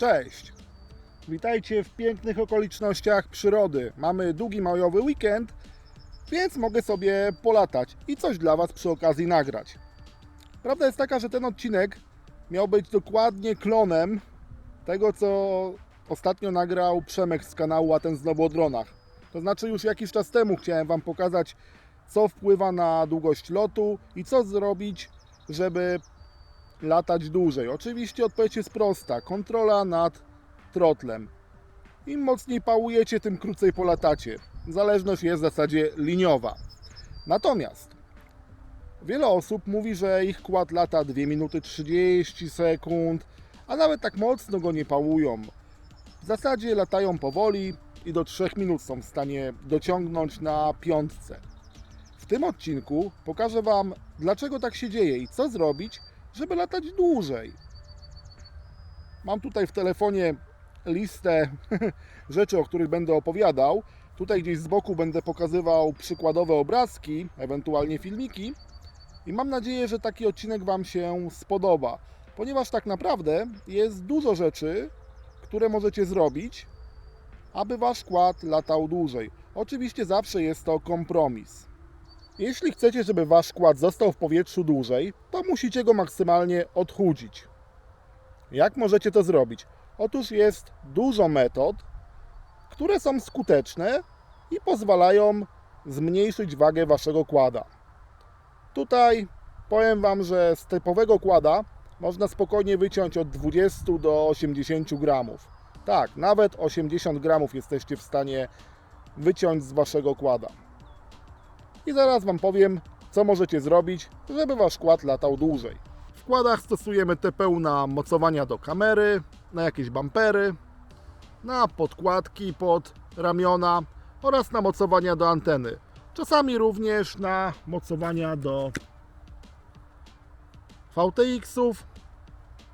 Cześć! Witajcie w pięknych okolicznościach przyrody. Mamy długi majowy weekend, więc mogę sobie polatać i coś dla Was przy okazji nagrać. Prawda jest taka, że ten odcinek miał być dokładnie klonem tego, co ostatnio nagrał Przemek z kanału A ten znowu o dronach. To znaczy już jakiś czas temu chciałem Wam pokazać, co wpływa na długość lotu i co zrobić, żeby latać dłużej. Oczywiście odpowiedź jest prosta. Kontrola nad trotlem. Im mocniej pałujecie, tym krócej polatacie. Zależność jest w zasadzie liniowa. Natomiast wiele osób mówi, że ich kład lata 2 minuty 30 sekund, a nawet tak mocno go nie pałują. W zasadzie latają powoli i do 3 minut są w stanie dociągnąć na piątce. W tym odcinku pokażę Wam, dlaczego tak się dzieje i co zrobić, żeby latać dłużej. Mam tutaj w telefonie listę rzeczy, o których będę opowiadał. Tutaj gdzieś z boku będę pokazywał przykładowe obrazki, ewentualnie filmiki. I mam nadzieję, że taki odcinek Wam się spodoba, ponieważ tak naprawdę jest dużo rzeczy, które możecie zrobić, aby Wasz kład latał dłużej. Oczywiście zawsze jest to kompromis. Jeśli chcecie, żeby wasz kład został w powietrzu dłużej, to musicie go maksymalnie odchudzić. Jak możecie to zrobić? Otóż jest dużo metod, które są skuteczne i pozwalają zmniejszyć wagę waszego kłada. Tutaj powiem wam, że z typowego kłada można spokojnie wyciąć od 20 do 80 gramów. Tak, nawet 80 gramów jesteście w stanie wyciąć z waszego kłada. I zaraz Wam powiem, co możecie zrobić, żeby Wasz kład latał dłużej. W kładach stosujemy TPU na mocowania do kamery, na jakieś bampery, na podkładki pod ramiona oraz na mocowania do anteny. Czasami również na mocowania do VTX-ów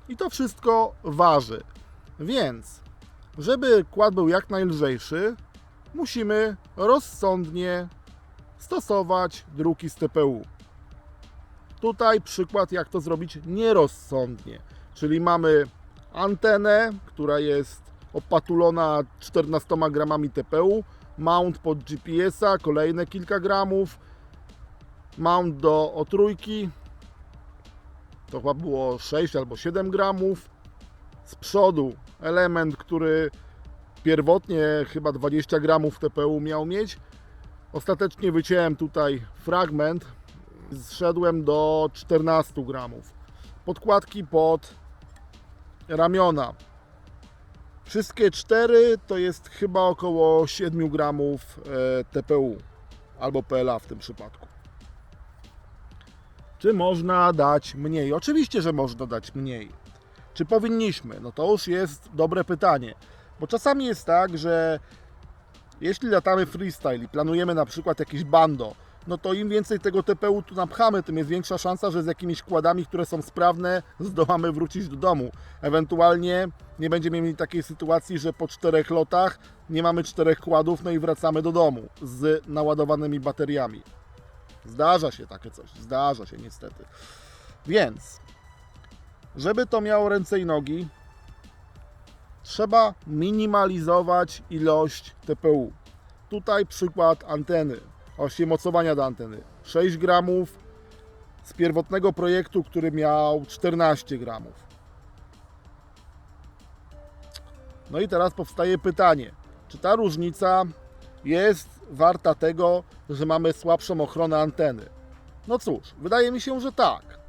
i to wszystko waży. Więc, żeby kład był jak najlżejszy, musimy rozsądnie stosować druki z TPU. Tutaj przykład, jak to zrobić nierozsądnie. Czyli mamy antenę, która jest opatulona 14 gramami TPU, mount pod GPS-a, kolejne kilka gramów, mount do otrójki, to chyba było 6 albo 7 gramów, z przodu element, który pierwotnie chyba 20 gramów TPU miał mieć, Ostatecznie wyciąłem tutaj fragment, zszedłem do 14 gramów. Podkładki pod ramiona. Wszystkie cztery to jest chyba około 7 gramów e, TPU albo PLA w tym przypadku. Czy można dać mniej? Oczywiście, że można dać mniej. Czy powinniśmy? No to już jest dobre pytanie. Bo czasami jest tak, że jeśli latamy freestyle i planujemy na przykład jakieś bando, no to im więcej tego TPU tu napchamy, tym jest większa szansa, że z jakimiś kładami, które są sprawne, zdołamy wrócić do domu. Ewentualnie nie będziemy mieli takiej sytuacji, że po czterech lotach nie mamy czterech kładów, no i wracamy do domu z naładowanymi bateriami. Zdarza się takie coś, zdarza się niestety. Więc, żeby to miało ręce i nogi, trzeba minimalizować ilość TPU. Tutaj przykład anteny, właśnie mocowania do anteny. 6 gramów z pierwotnego projektu, który miał 14 gramów. No i teraz powstaje pytanie, czy ta różnica jest warta tego, że mamy słabszą ochronę anteny? No cóż, wydaje mi się, że tak.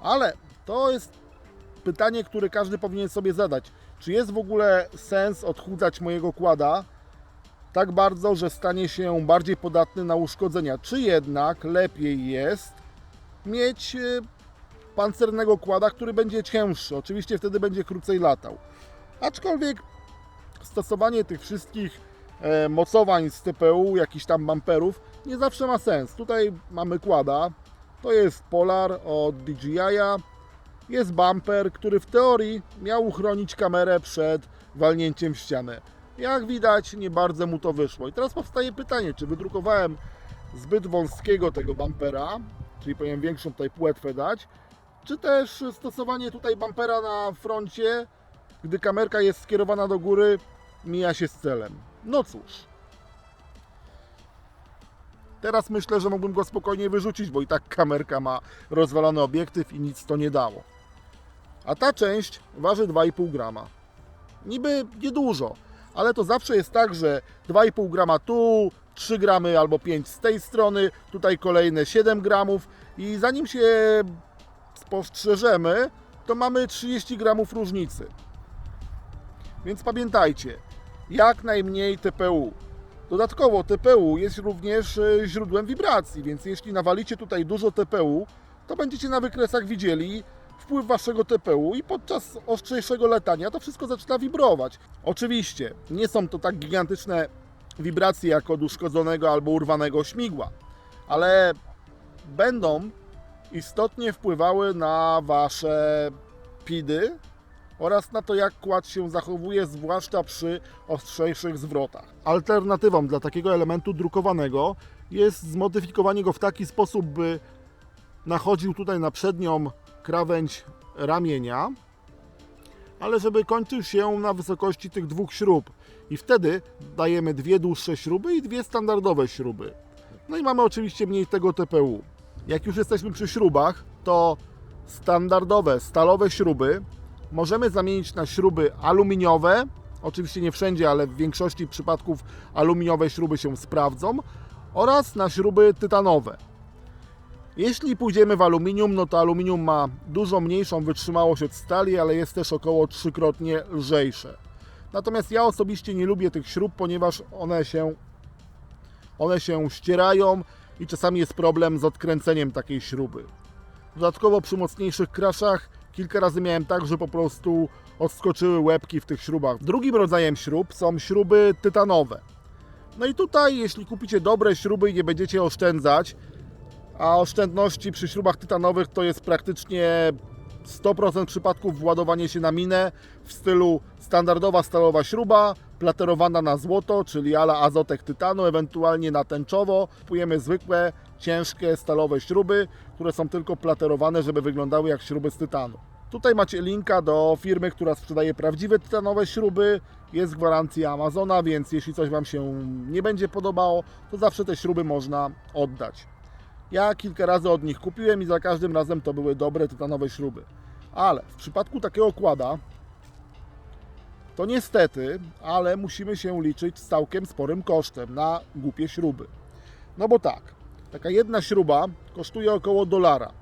Ale to jest pytanie, które każdy powinien sobie zadać. Czy jest w ogóle sens odchudzać mojego kłada tak bardzo, że stanie się bardziej podatny na uszkodzenia? Czy jednak lepiej jest mieć y, pancernego kłada, który będzie cięższy? Oczywiście wtedy będzie krócej latał. Aczkolwiek stosowanie tych wszystkich e, mocowań z TPU, jakichś tam bumperów, nie zawsze ma sens. Tutaj mamy kłada, to jest Polar od DJI, jest bumper, który w teorii miał uchronić kamerę przed walnięciem w ścianę. Jak widać, nie bardzo mu to wyszło. I teraz powstaje pytanie, czy wydrukowałem zbyt wąskiego tego bumpera, czyli powinien większą tutaj płetwę dać, czy też stosowanie tutaj bumpera na froncie gdy kamerka jest skierowana do góry, mija się z celem. No cóż. Teraz myślę, że mógłbym go spokojnie wyrzucić, bo i tak kamerka ma rozwalony obiektyw i nic to nie dało. A ta część waży 2,5 grama. Niby niedużo, ale to zawsze jest tak, że 2,5 grama tu, 3 gramy albo 5 z tej strony, tutaj kolejne 7 gramów i zanim się spostrzeżemy, to mamy 30 gramów różnicy. Więc pamiętajcie, jak najmniej TPU. Dodatkowo TPU jest również e, źródłem wibracji, więc jeśli nawalicie tutaj dużo TPU, to będziecie na wykresach widzieli wpływ waszego TPU i podczas ostrzejszego latania to wszystko zaczyna wibrować. Oczywiście nie są to tak gigantyczne wibracje jak od uszkodzonego albo urwanego śmigła, ale będą istotnie wpływały na wasze PIDy oraz na to, jak kład się zachowuje, zwłaszcza przy ostrzejszych zwrotach. Alternatywą dla takiego elementu drukowanego jest zmodyfikowanie go w taki sposób, by nachodził tutaj na przednią krawędź ramienia, ale żeby kończył się na wysokości tych dwóch śrub. I wtedy dajemy dwie dłuższe śruby i dwie standardowe śruby. No i mamy oczywiście mniej tego TPU. Jak już jesteśmy przy śrubach, to standardowe stalowe śruby możemy zamienić na śruby aluminiowe. Oczywiście nie wszędzie, ale w większości przypadków aluminiowe śruby się sprawdzą. Oraz na śruby tytanowe. Jeśli pójdziemy w aluminium, no to aluminium ma dużo mniejszą wytrzymałość od stali, ale jest też około trzykrotnie lżejsze. Natomiast ja osobiście nie lubię tych śrub, ponieważ one się, one się ścierają i czasami jest problem z odkręceniem takiej śruby. Dodatkowo przy mocniejszych kraszach kilka razy miałem tak, że po prostu odskoczyły łebki w tych śrubach. Drugim rodzajem śrub są śruby tytanowe. No i tutaj, jeśli kupicie dobre śruby i nie będziecie oszczędzać, a oszczędności przy śrubach tytanowych to jest praktycznie 100% przypadków władowanie się na minę w stylu standardowa stalowa śruba, platerowana na złoto, czyli ala azotek tytanu, ewentualnie na tęczowo. Kupujemy zwykłe, ciężkie stalowe śruby, które są tylko platerowane, żeby wyglądały jak śruby z tytanu. Tutaj macie linka do firmy, która sprzedaje prawdziwe tytanowe śruby. Jest gwarancja Amazona, więc jeśli coś Wam się nie będzie podobało, to zawsze te śruby można oddać. Ja kilka razy od nich kupiłem i za każdym razem to były dobre tytanowe śruby. Ale w przypadku takiego kłada, to niestety, ale musimy się liczyć z całkiem sporym kosztem na głupie śruby. No bo tak, taka jedna śruba kosztuje około dolara.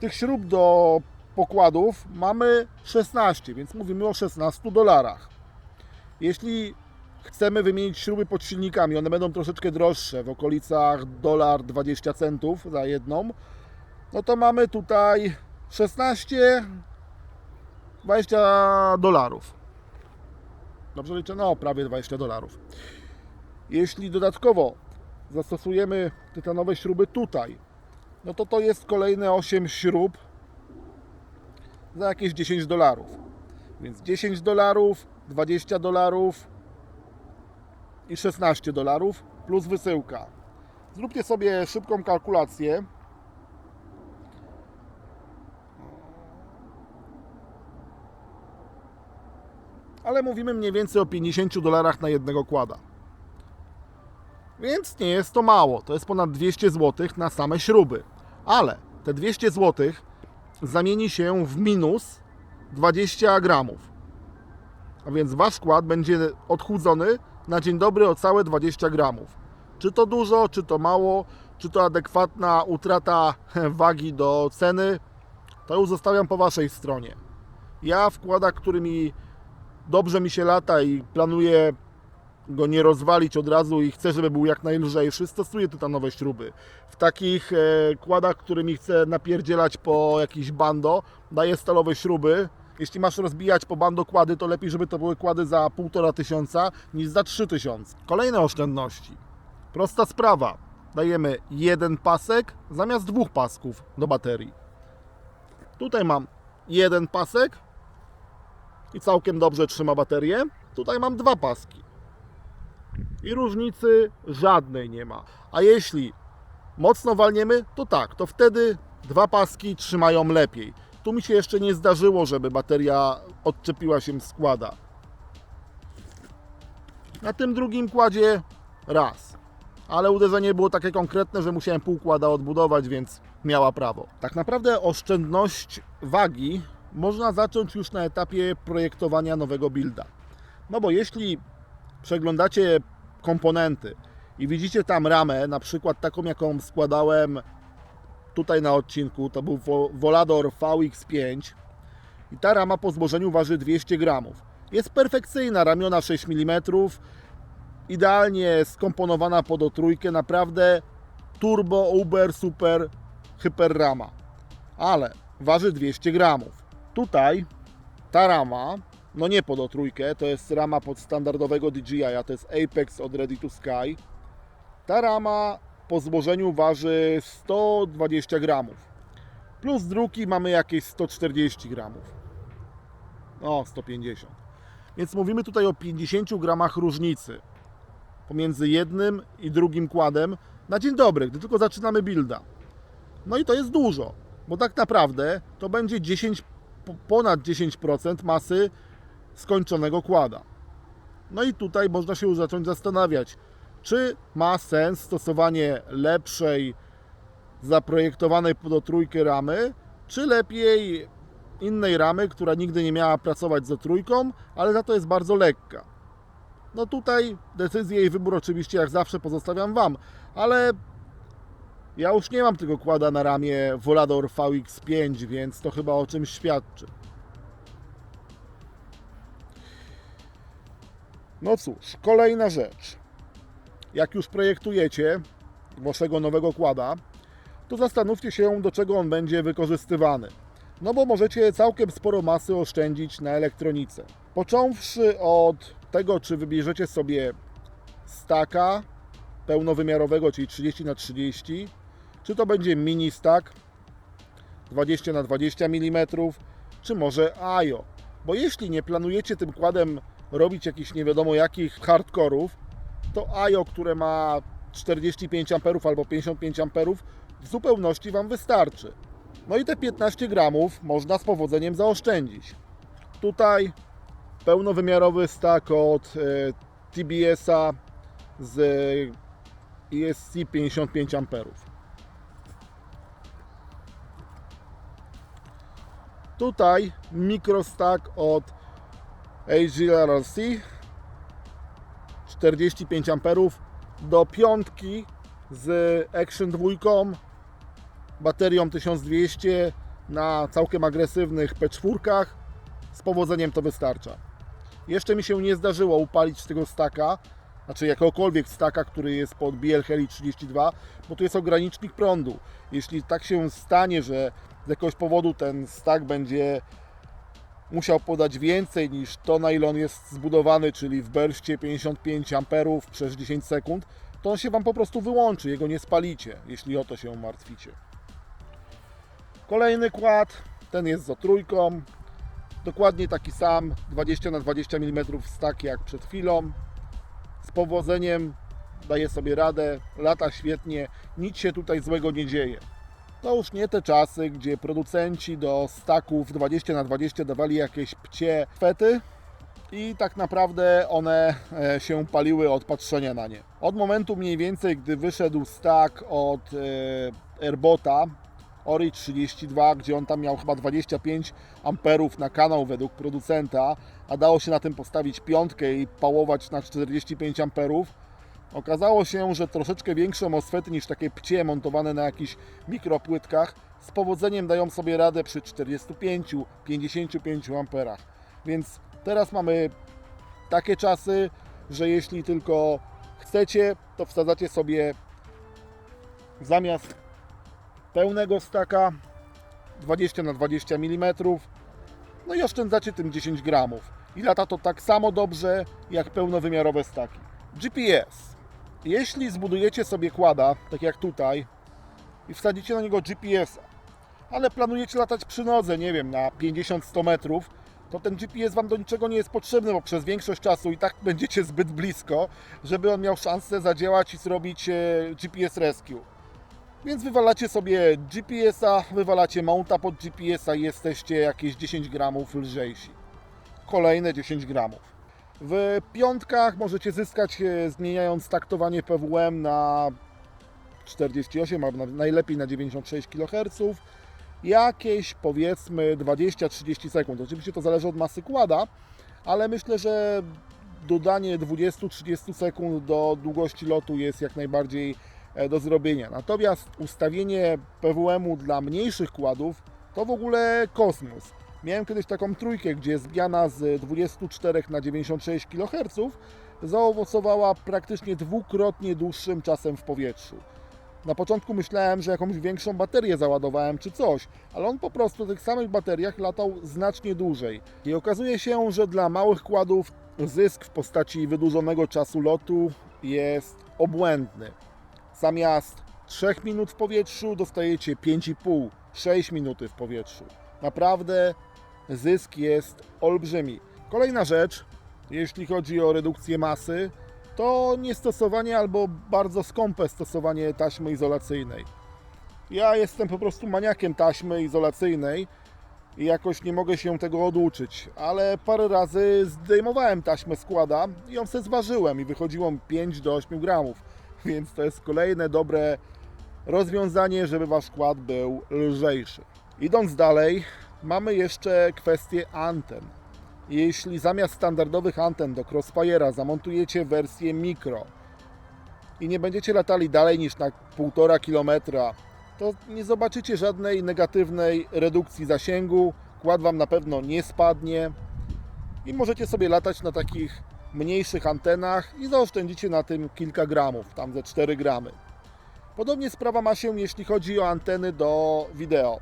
Tych śrub do pokładów mamy 16, więc mówimy o 16 dolarach. Jeśli chcemy wymienić śruby pod silnikami, one będą troszeczkę droższe, w okolicach dolar 20 centów za jedną, no to mamy tutaj 16 20 dolarów. Dobrze liczę? No, prawie 20 dolarów. Jeśli dodatkowo zastosujemy tytanowe śruby tutaj, no to to jest kolejne 8 śrub za jakieś 10 dolarów. Więc 10 dolarów, 20 dolarów, i 16 dolarów plus wysyłka. Zróbcie sobie szybką kalkulację. Ale mówimy mniej więcej o 50 dolarach na jednego kłada. Więc nie jest to mało. To jest ponad 200 zł na same śruby. Ale te 200 zł zamieni się w minus 20 gramów. A więc wasz kład będzie odchudzony na dzień dobry o całe 20 gramów. Czy to dużo, czy to mało, czy to adekwatna utrata wagi do ceny, to już zostawiam po Waszej stronie. Ja wkładak, który mi dobrze mi się lata i planuję go nie rozwalić od razu i chcę, żeby był jak najlżejszy, stosuję tytanowe śruby. W takich e, kładach, którymi chcę napierdzielać po jakiś bando, daję stalowe śruby, jeśli masz rozbijać po bando kłady, to lepiej, żeby to były kłady za 1,5 tysiąca niż za 3 tysiące. Kolejne oszczędności. Prosta sprawa. Dajemy jeden pasek zamiast dwóch pasków do baterii. Tutaj mam jeden pasek i całkiem dobrze trzyma baterię. Tutaj mam dwa paski. I różnicy żadnej nie ma. A jeśli mocno walniemy, to tak, to wtedy dwa paski trzymają lepiej. Tu mi się jeszcze nie zdarzyło, żeby bateria odczepiła się składa. Na tym drugim kładzie raz. Ale uderzenie było takie konkretne, że musiałem pół kłada odbudować, więc miała prawo. Tak naprawdę oszczędność wagi można zacząć już na etapie projektowania nowego builda. No bo jeśli przeglądacie komponenty i widzicie tam ramę, na przykład taką jaką składałem tutaj na odcinku, to był Vo- Volador VX5 i ta rama po złożeniu waży 200 gramów. Jest perfekcyjna, ramiona 6 mm, idealnie skomponowana pod O3, naprawdę turbo, uber, super, hyper rama. Ale waży 200 gramów. Tutaj ta rama, no nie pod O3, to jest rama pod standardowego DJI, a to jest Apex od Ready to Sky. Ta rama po złożeniu waży 120 gramów. Plus druki mamy jakieś 140 gramów. No, 150. Więc mówimy tutaj o 50 gramach różnicy pomiędzy jednym i drugim kładem na dzień dobry, gdy tylko zaczynamy builda. No i to jest dużo, bo tak naprawdę to będzie 10, po- ponad 10% masy skończonego kłada. No i tutaj można się już zacząć zastanawiać, czy ma sens stosowanie lepszej, zaprojektowanej trójkę ramy, czy lepiej innej ramy, która nigdy nie miała pracować z trójką, ale za to jest bardzo lekka. No tutaj decyzję i wybór oczywiście jak zawsze pozostawiam Wam, ale ja już nie mam tego kłada na ramię Volador VX5, więc to chyba o czymś świadczy. No cóż, kolejna rzecz. Jak już projektujecie waszego nowego kłada, to zastanówcie się, do czego on będzie wykorzystywany. No bo możecie całkiem sporo masy oszczędzić na elektronice. Począwszy od tego, czy wybierzecie sobie staka pełnowymiarowego, czyli 30 na 30 czy to będzie mini stack 20 na 20 mm, czy może AIO. Bo jeśli nie planujecie tym kładem robić jakichś nie wiadomo jakich hardkorów, to AIO, które ma 45 A albo 55 A, w zupełności Wam wystarczy. No i te 15 gramów można z powodzeniem zaoszczędzić. Tutaj pełnowymiarowy stack od e, TBS-a z ESC 55 A. Tutaj mikrostack od AGRLC 45 A do piątki z Action 2 baterią 1200 na całkiem agresywnych P4 z powodzeniem to wystarcza. Jeszcze mi się nie zdarzyło upalić tego staka, znaczy jakiegokolwiek staka, który jest pod BL Heli 32, bo tu jest ogranicznik prądu. Jeśli tak się stanie, że z jakiegoś powodu ten stak będzie musiał podać więcej niż to, na ile on jest zbudowany, czyli w berście 55 A przez 10 sekund, to on się Wam po prostu wyłączy, jego nie spalicie, jeśli o to się martwicie. Kolejny kład, ten jest z trójką, dokładnie taki sam, 20 na 20 mm stak jak przed chwilą. Z powodzeniem daje sobie radę, lata świetnie, nic się tutaj złego nie dzieje. To już nie te czasy, gdzie producenci do staków 20 na 20 dawali jakieś pcie fety i tak naprawdę one e, się paliły od patrzenia na nie. Od momentu mniej więcej, gdy wyszedł stak od e, Airbota Ori 32, gdzie on tam miał chyba 25 amperów na kanał według producenta, a dało się na tym postawić piątkę i pałować na 45 amperów, Okazało się, że troszeczkę większe MOSFETy niż takie pcie montowane na jakichś mikropłytkach z powodzeniem dają sobie radę przy 45-55 amperach. Więc teraz mamy takie czasy, że jeśli tylko chcecie, to wsadzacie sobie zamiast pełnego staka 20 na 20 mm no i oszczędzacie tym 10 gramów. I lata to tak samo dobrze jak pełnowymiarowe staki. GPS. Jeśli zbudujecie sobie kłada, tak jak tutaj, i wsadzicie na niego GPS, ale planujecie latać przy nodze, nie wiem, na 50-100 metrów, to ten GPS Wam do niczego nie jest potrzebny, bo przez większość czasu i tak będziecie zbyt blisko, żeby on miał szansę zadziałać i zrobić e, GPS Rescue. Więc wywalacie sobie GPS-a, wywalacie mounta pod GPS-a i jesteście jakieś 10 gramów lżejsi. Kolejne 10 gramów. W piątkach możecie zyskać e, zmieniając taktowanie PWM na 48 albo na- najlepiej na 96 kHz jakieś powiedzmy 20-30 sekund. Oczywiście to zależy od masy kłada, ale myślę, że dodanie 20-30 sekund do długości lotu jest jak najbardziej e, do zrobienia. Natomiast ustawienie PWM-u dla mniejszych kładów to w ogóle kosmos. Miałem kiedyś taką trójkę, gdzie zmiana z 24 na 96 kHz zaowocowała praktycznie dwukrotnie dłuższym czasem w powietrzu. Na początku myślałem, że jakąś większą baterię załadowałem czy coś, ale on po prostu w tych samych bateriach latał znacznie dłużej. I okazuje się, że dla małych kładów zysk w postaci wydłużonego czasu lotu jest obłędny. Zamiast 3 minut w powietrzu dostajecie 5,5, 6 minuty w powietrzu. Naprawdę zysk jest olbrzymi. Kolejna rzecz, jeśli chodzi o redukcję masy, to niestosowanie albo bardzo skąpe stosowanie taśmy izolacyjnej. Ja jestem po prostu maniakiem taśmy izolacyjnej i jakoś nie mogę się tego oduczyć, ale parę razy zdejmowałem taśmę składa i ją se zważyłem i wychodziło mi 5 do 8 gramów, więc to jest kolejne dobre rozwiązanie, żeby wasz kład był lżejszy. Idąc dalej, mamy jeszcze kwestię anten. Jeśli zamiast standardowych anten do Crossfire'a zamontujecie wersję mikro i nie będziecie latali dalej niż na 1,5 km, to nie zobaczycie żadnej negatywnej redukcji zasięgu, kład Wam na pewno nie spadnie i możecie sobie latać na takich mniejszych antenach i zaoszczędzicie na tym kilka gramów, tam ze 4 gramy. Podobnie sprawa ma się, jeśli chodzi o anteny do wideo.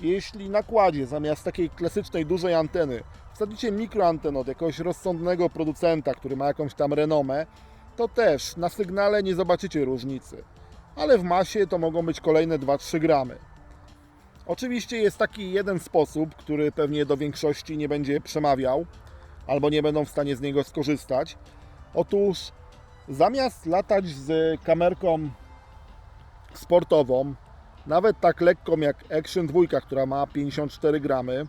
Jeśli na kładzie zamiast takiej klasycznej dużej anteny wsadzicie mikroantenę od jakiegoś rozsądnego producenta, który ma jakąś tam renomę, to też na sygnale nie zobaczycie różnicy. Ale w masie to mogą być kolejne 2-3 gramy. Oczywiście jest taki jeden sposób, który pewnie do większości nie będzie przemawiał, albo nie będą w stanie z niego skorzystać. Otóż zamiast latać z kamerką sportową, nawet tak lekką jak Action 2, która ma 54 gramy,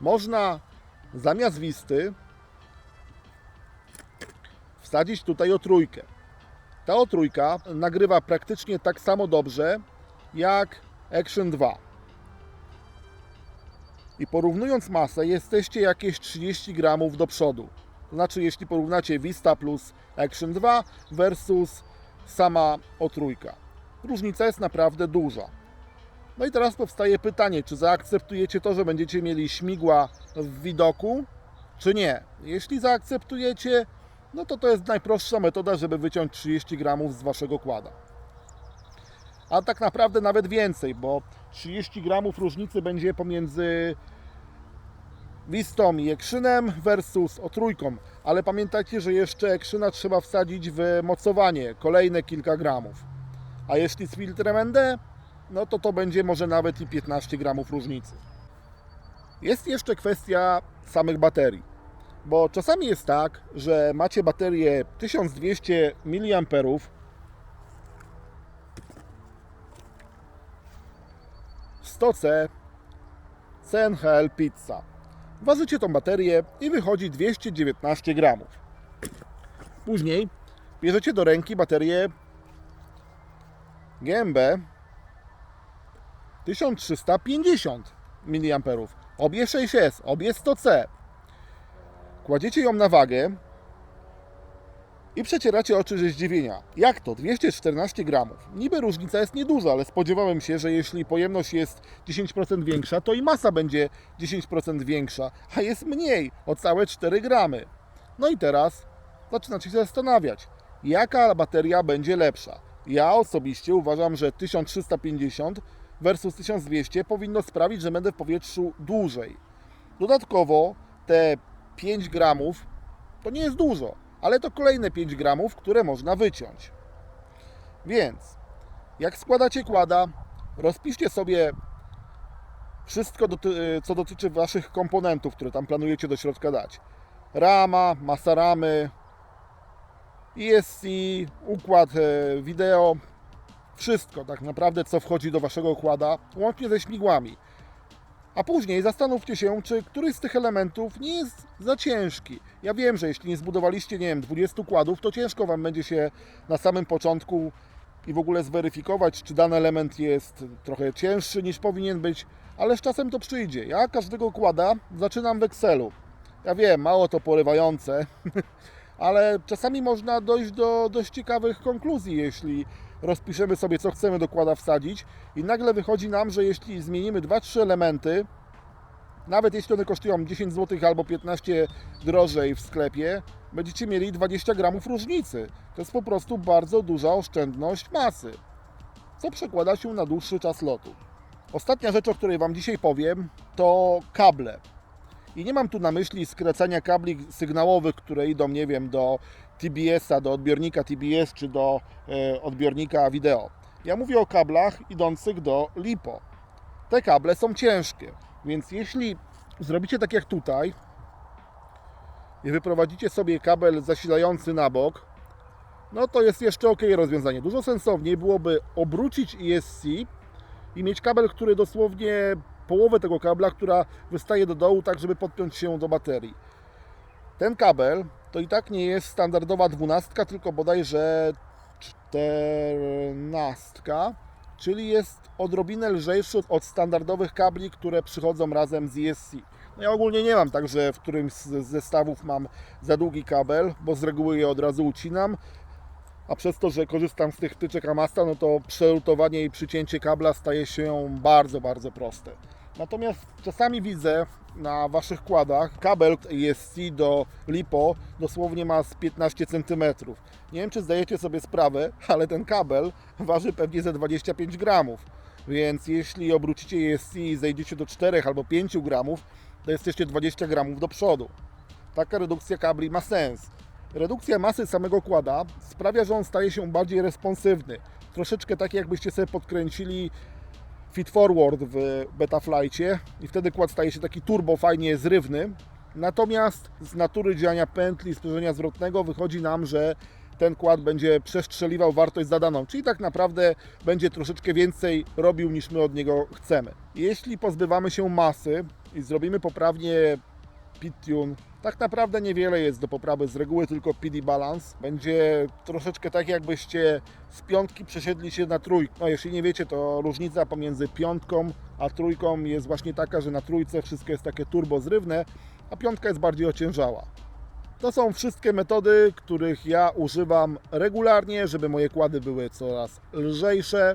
można zamiast wisty wsadzić tutaj o trójkę. Ta o trójka nagrywa praktycznie tak samo dobrze jak Action 2. I porównując masę, jesteście jakieś 30 gramów do przodu. To znaczy, jeśli porównacie Vista plus Action 2 versus sama o trójka. Różnica jest naprawdę duża. No i teraz powstaje pytanie, czy zaakceptujecie to, że będziecie mieli śmigła w widoku, czy nie. Jeśli zaakceptujecie, no to to jest najprostsza metoda, żeby wyciąć 30 gramów z waszego kłada. A tak naprawdę nawet więcej, bo 30 gramów różnicy będzie pomiędzy Wistą i versus otrójką. Ale pamiętajcie, że jeszcze Ekrzyna trzeba wsadzić w mocowanie, kolejne kilka gramów. A jeśli z filtrem ND, no to to będzie może nawet i 15 gramów różnicy. Jest jeszcze kwestia samych baterii, bo czasami jest tak, że macie baterię 1200 mAh, w 100C CNHL Pizza. Ważycie tą baterię i wychodzi 219 gramów. Później bierzecie do ręki baterię GMB 1350 mAh. Obie 6S, obie 100C. Kładziecie ją na wagę i przecieracie oczy ze zdziwienia. Jak to? 214 gramów. Niby różnica jest nieduża, ale spodziewałem się, że jeśli pojemność jest 10% większa, to i masa będzie 10% większa, a jest mniej, o całe 4 gramy. No i teraz zaczynacie się zastanawiać, jaka bateria będzie lepsza. Ja osobiście uważam, że 1350 versus 1200 powinno sprawić, że będę w powietrzu dłużej. Dodatkowo te 5 gramów to nie jest dużo, ale to kolejne 5 gramów, które można wyciąć. Więc jak składacie kłada, rozpiszcie sobie wszystko, doty- co dotyczy Waszych komponentów, które tam planujecie do środka dać. Rama, masa ramy, ESC, układ e, wideo, wszystko tak naprawdę, co wchodzi do Waszego układa, łącznie ze śmigłami. A później zastanówcie się, czy któryś z tych elementów nie jest za ciężki. Ja wiem, że jeśli nie zbudowaliście, nie wiem, 20 kładów, to ciężko Wam będzie się na samym początku i w ogóle zweryfikować, czy dany element jest trochę cięższy niż powinien być, ale z czasem to przyjdzie. Ja każdego kłada zaczynam w Excelu. Ja wiem, mało to porywające, ale czasami można dojść do dość ciekawych konkluzji, jeśli rozpiszemy sobie, co chcemy do kłada wsadzić i nagle wychodzi nam, że jeśli zmienimy 2-3 elementy, nawet jeśli one kosztują 10 zł albo 15 drożej w sklepie, będziecie mieli 20 gramów różnicy. To jest po prostu bardzo duża oszczędność masy, co przekłada się na dłuższy czas lotu. Ostatnia rzecz, o której Wam dzisiaj powiem, to kable. I nie mam tu na myśli skracania kabli sygnałowych, które idą, nie wiem, do TBS-a, do odbiornika TBS czy do e, odbiornika wideo. Ja mówię o kablach idących do LiPo. Te kable są ciężkie, więc jeśli zrobicie tak jak tutaj i wyprowadzicie sobie kabel zasilający na bok, no to jest jeszcze ok rozwiązanie. Dużo sensowniej byłoby obrócić ESC i mieć kabel, który dosłownie połowę tego kabla, która wystaje do dołu, tak żeby podpiąć się do baterii. Ten kabel to i tak nie jest standardowa dwunastka, tylko bodajże czternastka, czyli jest odrobinę lżejszy od standardowych kabli, które przychodzą razem z ESC. No ja ogólnie nie mam tak, że w którymś z zestawów mam za długi kabel, bo z reguły je od razu ucinam, a przez to, że korzystam z tych wtyczek Amasta, no to przerutowanie i przycięcie kabla staje się bardzo, bardzo proste. Natomiast czasami widzę na Waszych kładach kabel ESC do LiPo dosłownie ma z 15 cm. Nie wiem, czy zdajecie sobie sprawę, ale ten kabel waży pewnie ze 25 gramów. Więc jeśli obrócicie ESC i zejdziecie do 4 albo 5 gramów, to jesteście 20 gramów do przodu. Taka redukcja kabli ma sens. Redukcja masy samego kłada sprawia, że on staje się bardziej responsywny. Troszeczkę tak jakbyście sobie podkręcili feed forward w Betaflightie i wtedy kład staje się taki turbo fajnie zrywny. Natomiast z natury działania pętli sprzężenia zwrotnego wychodzi nam, że ten kład będzie przestrzeliwał wartość zadaną, czyli tak naprawdę będzie troszeczkę więcej robił niż my od niego chcemy. Jeśli pozbywamy się masy i zrobimy poprawnie pit tune, tak naprawdę niewiele jest do poprawy, z reguły tylko PD balance. Będzie troszeczkę tak jakbyście z piątki przesiedli się na trójkę. No jeśli nie wiecie, to różnica pomiędzy piątką a trójką jest właśnie taka, że na trójce wszystko jest takie turbo zrywne, a piątka jest bardziej ociężała. To są wszystkie metody, których ja używam regularnie, żeby moje kłady były coraz lżejsze,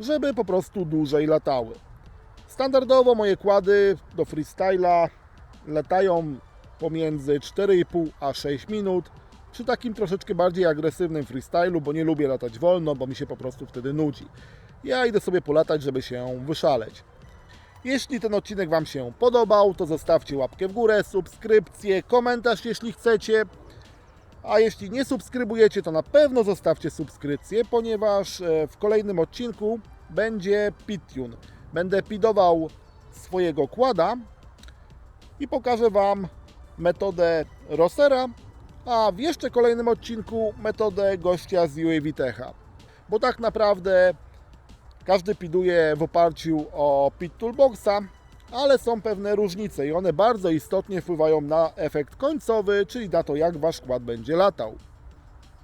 żeby po prostu dłużej latały. Standardowo moje kłady do freestyla latają pomiędzy 4,5 a 6 minut. Przy takim troszeczkę bardziej agresywnym freestylu, bo nie lubię latać wolno, bo mi się po prostu wtedy nudzi. Ja idę sobie polatać, żeby się wyszaleć. Jeśli ten odcinek Wam się podobał, to zostawcie łapkę w górę, subskrypcję, komentarz jeśli chcecie. A jeśli nie subskrybujecie, to na pewno zostawcie subskrypcję, ponieważ e, w kolejnym odcinku będzie Pittune. Będę pidował swojego kłada i pokażę Wam metodę Rossera, a w jeszcze kolejnym odcinku metodę gościa z UAV Techa. Bo tak naprawdę każdy piduje w oparciu o Pit Toolboxa, ale są pewne różnice i one bardzo istotnie wpływają na efekt końcowy, czyli na to, jak Wasz kład będzie latał.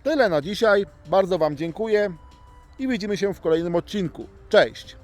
Tyle na dzisiaj. Bardzo Wam dziękuję i widzimy się w kolejnym odcinku. Cześć!